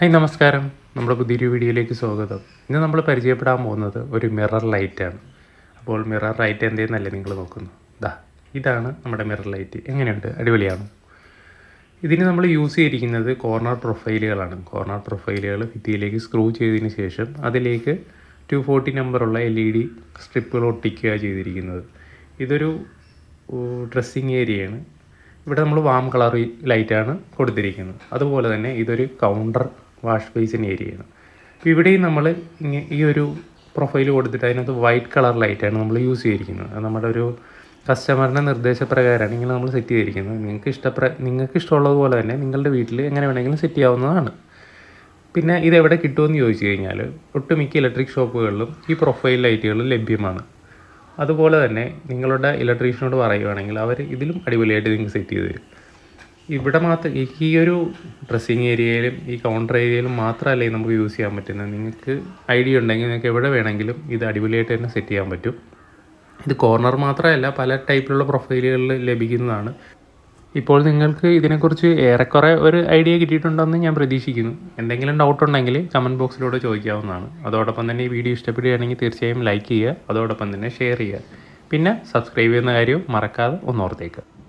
Hi നമസ്കാരം. നമ്മുടെ പുതിയൊരു വീഡിയോയിലേക്ക് സ്വാഗതം. ഇന്ന് നമ്മൾ പരിചയപ്പെടാൻ പോകുന്നത് ഒരു മിറർ ലൈറ്റാണ് അപ്പോൾ മിറർ ലൈറ്റ് എന്തേന്നല്ലേ നിങ്ങൾ നോക്കുന്നു? ദാ ഇതാണ് നമ്മുടെ മിറർ ലൈറ്റ്. എങ്ങനെയുണ്ട്? അടിപൊളിയാണ്? ഇതിന് നമ്മൾ യൂസ് ചെയ്തിരിക്കുന്നത് കോർണർ പ്രൊഫൈലുകളാണ്. കോർണർ പ്രൊഫൈലുകൾ ഭിത്തിയിലേക്ക് സ്ക്രൂ ചെയ്തതിന് ശേഷം അതിലേക്ക് ടു ഫോർട്ടി നമ്പറുള്ള എൽ ഇ ഡി സ്ട്രിപ്പുകൾ ഒട്ടിക്കുക ചെയ്തിരിക്കുന്നത്. ഇതൊരു ഡ്രസ്സിങ് ഏരിയയാണ് ഇവിടെ നമ്മൾ വാം കളർ ലൈറ്റാണ് കൊടുത്തിരിക്കുന്നത്. അതുപോലെ തന്നെ ഇതൊരു കൗണ്ടർ വാഷ് ബേസിൻ ഏരിയയാണ് അപ്പോൾ ഇവിടെയും നമ്മൾ ഈ ഒരു പ്രൊഫൈൽ കൊടുത്തിട്ട് അതിനകത്ത് വൈറ്റ് കളർ ലൈറ്റാണ് നമ്മൾ യൂസ് ചെയ്തിരിക്കുന്നത്. അത് നമ്മുടെ ഒരു കസ്റ്റമറിന്റെ നിർദ്ദേശപ്രകാരമാണ് ഇങ്ങനെ നമ്മൾ സെറ്റ് ചെയ്തിരിക്കുന്നത്. നിങ്ങൾക്ക് ഇഷ്ടപ്ര നിങ്ങൾക്ക് ഇഷ്ടമുള്ളതുപോലെ തന്നെ നിങ്ങളുടെ വീട്ടിൽ എങ്ങനെ വേണമെങ്കിലും സെറ്റ് ചെയ്യാവുന്നതാണ്. പിന്നെ ഇതെവിടെ കിട്ടുമെന്ന് ചോദിച്ചു കഴിഞ്ഞാൽ ഒട്ടുമിക്ക ഇലക്ട്രിക് ഷോപ്പുകളിലും ഈ പ്രൊഫൈൽ ലൈറ്റുകൾ ലഭ്യമാണ്. അതുപോലെ തന്നെ നിങ്ങളുടെ ഇലക്ട്രീഷ്യനോട് പറയുകയാണെങ്കിൽ അവർ ഇതിലും അടിപൊളിയായിട്ട് നിങ്ങൾക്ക് സെറ്റ് ചെയ്ത് തരും. ഇവിടെ മാത്രം ഈ ഒരു ഡ്രസ്സിങ് ഏരിയയിലും ഈ കൗണ്ടർ ഏരിയയിലും മാത്രമല്ല നമുക്ക് യൂസ് ചെയ്യാൻ പറ്റുന്നത്? നിങ്ങൾക്ക് ഐഡിയ ഉണ്ടെങ്കിൽ നിങ്ങൾക്ക് എവിടെ വേണമെങ്കിലും ഇത് അടിപൊളിയായിട്ട് തന്നെ സെറ്റ് ചെയ്യാൻ പറ്റും. ഇത് കോർണർ മാത്രമല്ല പല ടൈപ്പിലുള്ള പ്രൊഫൈലുകളിൽ ലഭിക്കുന്നതാണ്. ഇപ്പോൾ നിങ്ങൾക്ക് ഇതിനെക്കുറിച്ച് ഏറെക്കുറെ ഒരു ഐഡിയ കിട്ടിയിട്ടുണ്ടെന്ന് ഞാൻ പ്രതീക്ഷിക്കുന്നു. എന്തെങ്കിലും ഡൗട്ട് ഉണ്ടെങ്കിൽ കമന്റ് ബോക്സിലൂടെ ചോദിക്കാവുന്നതാണ്. അതോടൊപ്പം തന്നെ ഈ വീഡിയോ ഇഷ്ടപ്പെടുകയാണെങ്കിൽ തീർച്ചയായും ലൈക്ക് ചെയ്യുക അതോടൊപ്പം തന്നെ ഷെയർ ചെയ്യുക. പിന്നെ സബ്സ്ക്രൈബ് ചെയ്യുന്ന കാര്യവും മറക്കാതെ ഒന്ന് ഓർത്തേക്കുക.